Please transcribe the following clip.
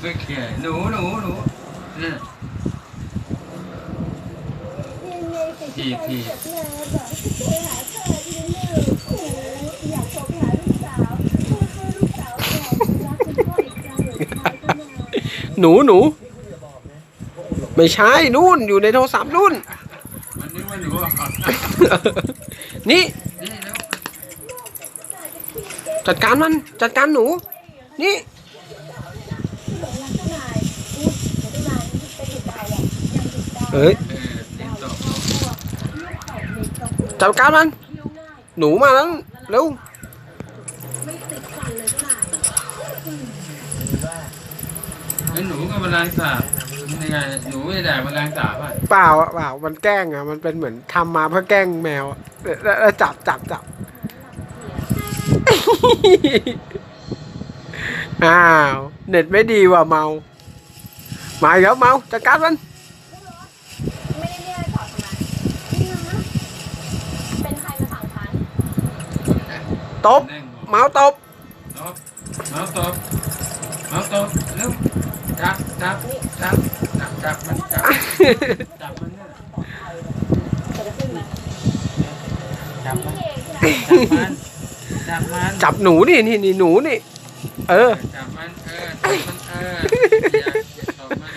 ไม่เขียนหนูหนูหนูนี่ทีทีหนูหนู ไม่ใช่นู่นอยู่ในโทรศัพท์นู่นมันนึกว่าหนูอะนี่นี่แล้วจัดการมัน จัดการหนู นี่ เอ้ยเออเสียงตกจัดการมัน หนูมาแล้วเร็วแล้วหนูกับแมลงสาบยังไงหนูไม่ได้แมลงสาบอะเปล่าอะเปล่ามันแกล้งอะมันเป็นเหมือนทำมาเพื่อแกล้งแมวอะแล้วแล้วจับจับจับ อ้าว เน็ตไม่ดีว่ะเมา มาอีกแล้วเมาจัดการมัน ไม่ได้เรียกต่อทำไมเป็นใครมาสั่งฉัน ตบแน่งหมดเมาตบตบเมาส์ตบเมาส์ตบเร็วจับจับจับจับจับมันจับจับมันเนี่ยจับมันจับมันจับมันจับหนูนี่นี่นี่หนูนี่ เออจับมันเออจับมันเอออย่าอย่าตบมัน